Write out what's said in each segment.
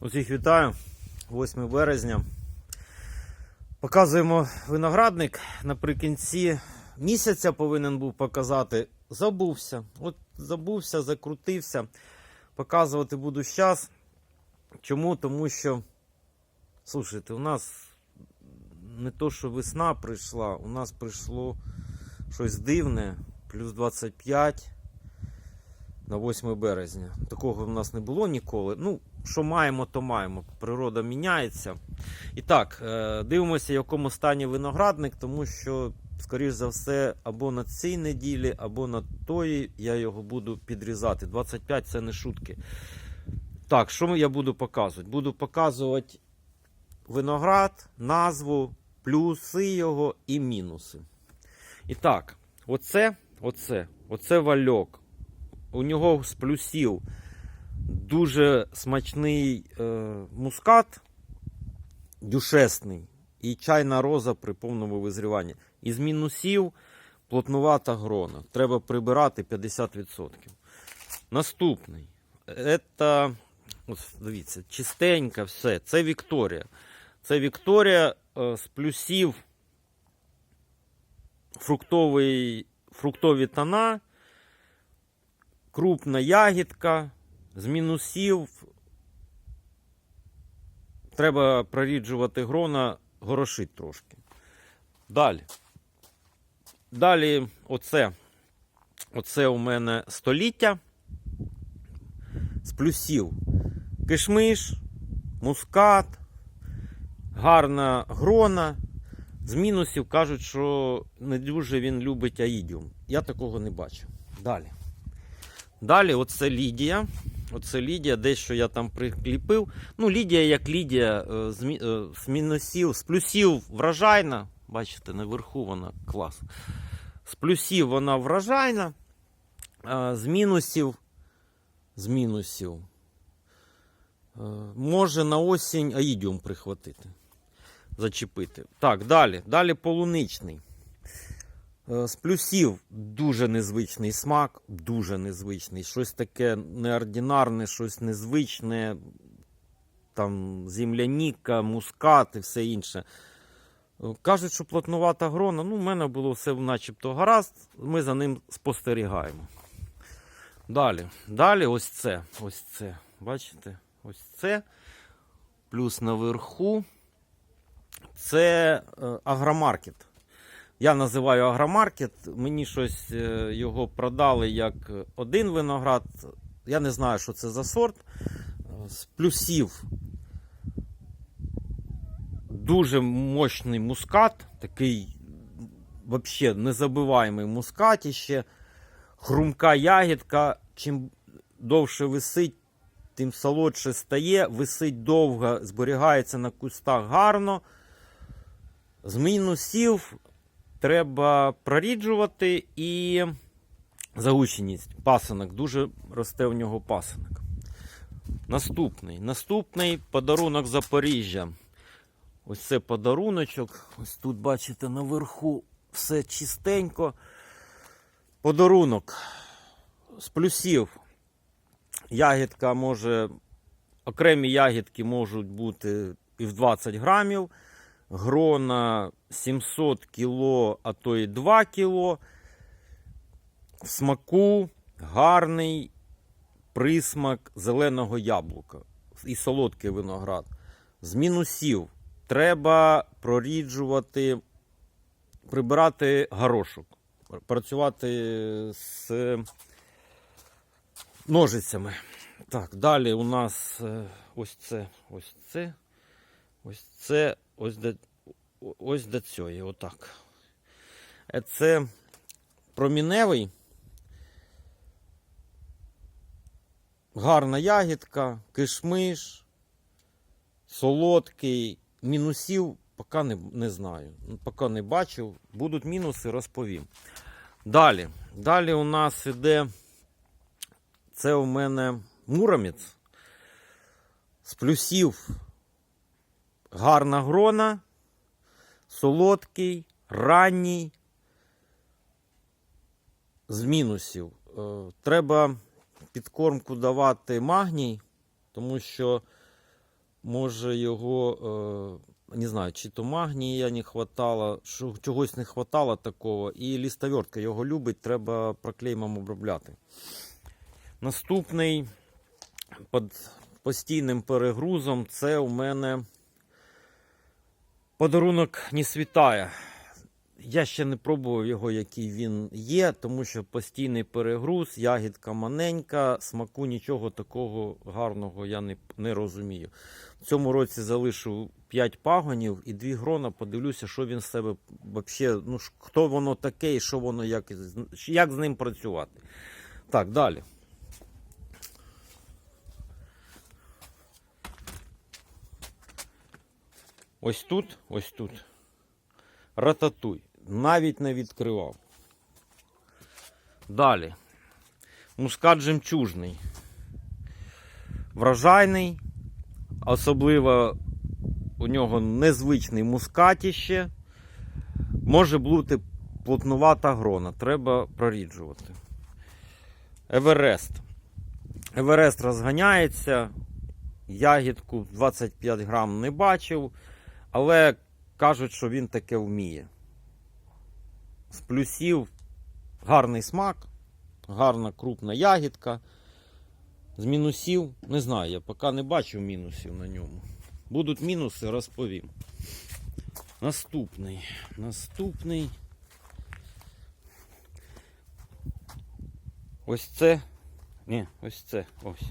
Усіх вітаю. 8 березня. Показуємо виноградник. Наприкінці місяця повинен був показати. Забувся. От забувся, закрутився. Показувати буду зараз. Чому? Тому що, слушайте, у нас не то, що весна прийшла, у нас прийшло щось дивне, плюс 25 на 8 березня. Такого в нас не було ніколи. Ну, що маємо, то маємо. Природа міняється. І так, е, дивимося, в якому стані виноградник, тому що, скоріш за все, або на цій неділі, або на тої я його буду підрізати. 25 це не шутки. Так, що я буду показувати? Буду показувати виноград, назву, плюси його і мінуси. І так, оце, оце, оце вальок. У нього з плюсів дуже смачний е, мускат, дюшесний, і чайна роза при повному визріванні. Із мінусів плотнувата грона. Треба прибирати 50%. Наступний. Це, ось дивіться, чистенька все. Це Вікторія. Це Вікторія е, з плюсів фруктові тона, крупна ягідка, з мінусів. Треба проріджувати грона, горошить трошки. Далі. Далі, оце. Оце у мене століття. З плюсів кишмиш, мускат, гарна грона. З мінусів кажуть, що не дуже він любить аїдіум. Я такого не бачу. Далі. Далі, оце Лідія. Оце Лідія, дещо я там прикліпив. Ну, Лідія як Лідія, е, е, з мінусів, з плюсів вражайна. Бачите, наверху вона клас. З плюсів вона вражайна, з мінусів, з мінусів. е, Може на осінь аїдіум прихватити. Зачепити. Так, далі. Далі полуничний. Е, З плюсів дуже незвичний смак, дуже незвичний. Щось таке неординарне, щось незвичне. Там земляніка, мускат і все інше. Е, Кажуть, що плотнувата грона. Ну, в мене було все начебто гаразд. Ми за ним спостерігаємо. Далі. Далі ось це. Ось це. Бачите? Ось це. Плюс наверху. Це е, агромаркет. Я називаю агромаркет. Мені щось е, його продали як один виноград. Я не знаю, що це за сорт. З плюсів дуже мощний мускат, такий взагалі незабиваємий мускатіще, хрумка ягідка. Чим довше висить, тим солодше стає, висить довго, зберігається на кустах гарно. З мінусів треба проріджувати і загущеність. Пасинок. Дуже росте в нього пасинок. Наступний. Наступний подарунок Запоріжжя. Ось це подаруночок. Ось тут, бачите, наверху все чистенько. Подарунок з плюсів. Ягідка може, окремі ягідки можуть бути і в 20 грамів. Грона 700 кіло, а то і 2 кіло. В смаку гарний присмак зеленого яблука і солодкий виноград. З мінусів треба проріджувати, прибирати горошок, працювати з ножицями. Так, далі у нас е, ось це, ось це, ось це, ось до, ось до цієї, отак. Е, Це проміневий. Гарна ягідка, кишмиш, солодкий. Мінусів поки не, не знаю. Поки не бачив. Будуть мінуси, розповім. Далі. Далі у нас іде. Це у мене муромець. З плюсів гарна грона, солодкий, ранній. З мінусів. Е, Треба підкормку давати магній, тому що може його, е, не знаю, чи то магнія не хватало, чогось не хватало такого. І лістовертка його любить, треба проклеймом обробляти. Наступний під постійним перегрузом це у мене подарунок не світає. Я ще не пробував його, який він є, тому що постійний перегруз, ягідка маненька, смаку нічого такого гарного я не, не розумію. В цьому році залишив 5 пагонів і 2 грона. Подивлюся, що він з себе вообще, ну хто воно таке і що воно, як, як з ним працювати. Так, далі. Ось тут, ось тут. Рататуй. Навіть не відкривав. Далі. Мускат жемчужний. Врожайний. Особливо у нього незвичний мускатіще. Може бути плотнувата грона. Треба проріджувати. Еверест. Еверест розганяється. Ягідку 25 грам не бачив, але кажуть, що він таке вміє. З плюсів гарний смак, гарна крупна ягідка. З мінусів, не знаю, я поки не бачив мінусів на ньому. Будуть мінуси, розповім. Наступний. Наступний. Ось це. Ні, ось це. Ось.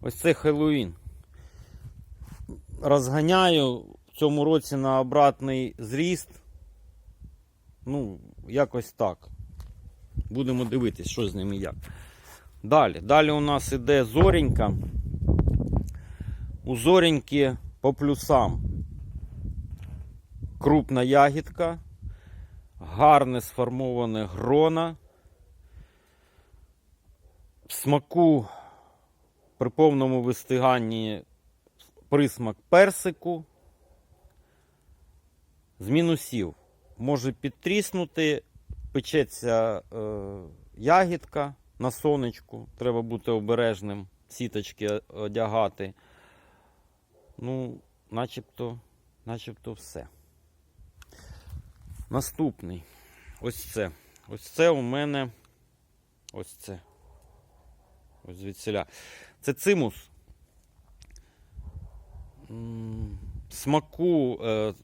Ось це Хеллоуін. Розганяю в цьому році на обратний зріст. Ну, якось так. Будемо дивитись, що з ними як. Далі. Далі у нас іде зоренька. У зореньки по плюсам. Крупна ягідка, гарне сформоване грона. В смаку при повному вистиганні присмак персику. З мінусів може підтріснути, печеться е, ягідка на сонечку. Треба бути обережним, сіточки одягати. Ну, начебто, начебто все. Наступний. Ось це. Ось це у мене. Ось це. Ось звідсіля. Це цимус. Смаку, е,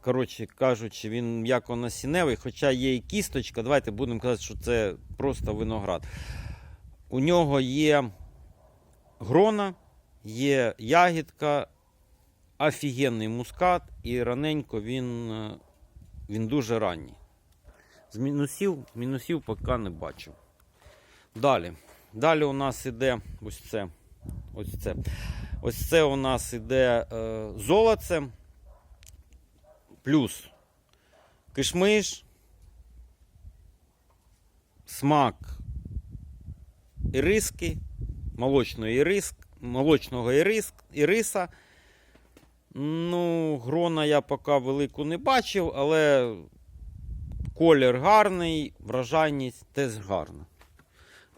коротше кажучи, він м'яко насінневий, хоча є і кісточка. Давайте будемо казати, що це просто виноград. У нього є грона, є ягідка, офігенний мускат, і раненько він, е, він дуже ранній. З мінусів, мінусів поки не бачив. Далі. Далі у нас іде ось це. Ось це. Ось це у нас іде е, золоце. Плюс кишмиш. Смак іриски, молочної іриск, молочного іриск, іриса. Ну, грона я поки велику не бачив, але колір гарний, вражайність теж гарна.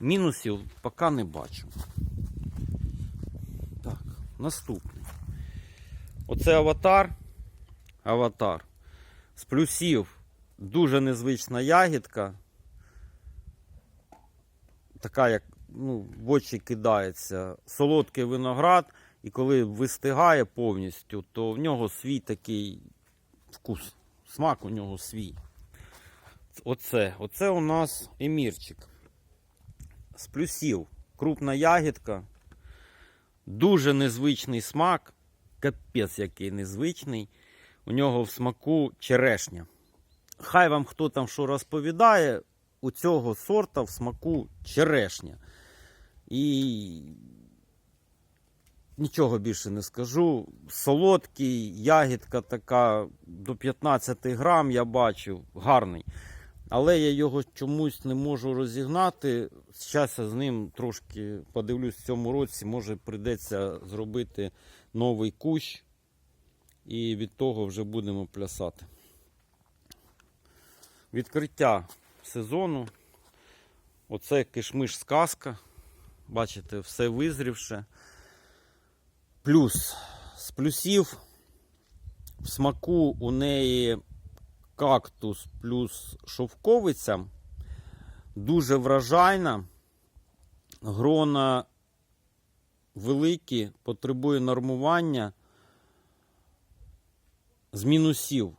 Мінусів поки не бачу. Наступний. Оце аватар. Аватар. З плюсів дуже незвична ягідка. Така, як ну, в очі кидається. Солодкий виноград, і коли вистигає повністю, то в нього свій такий вкус. Смак у нього свій. Оце, Оце у нас емірчик з плюсів. Крупна ягідка, дуже незвичний смак, капець який незвичний. У нього в смаку черешня. Хай вам хто там що розповідає, у цього сорта в смаку черешня. І нічого більше не скажу. Солодкий, ягідка така до 15 грам я бачив, гарний. Але я його чомусь не можу розігнати. Зараз з ним трошки подивлюсь в цьому році. Може прийдеться зробити новий кущ. І від того вже будемо плясати. Відкриття сезону. Оце кишмиш сказка. Бачите, все визрівше. Плюс з плюсів в смаку у неї кактус плюс шовковиця. Дуже вражайна. Грона великі, потребує нормування. З мінусів.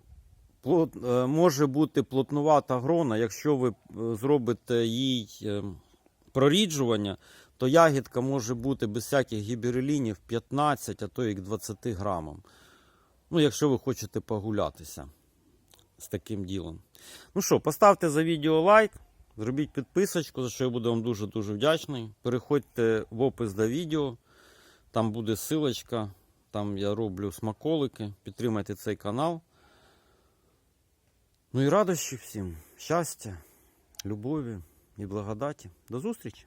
Е, може бути плотнувата грона, якщо ви е, зробите їй е, проріджування, то ягідка може бути без всяких гіберелінів 15, а то і 20 грамам. Ну, якщо ви хочете погулятися з таким ділом. Ну що, поставте за відео лайк, зробіть підписочку, за що я буду вам дуже-дуже вдячний. Переходьте в опис до відео, там буде силочка, там я роблю смаколики. Підтримайте цей канал. Ну і радощі всім, щастя, любові і благодаті. До зустрічі!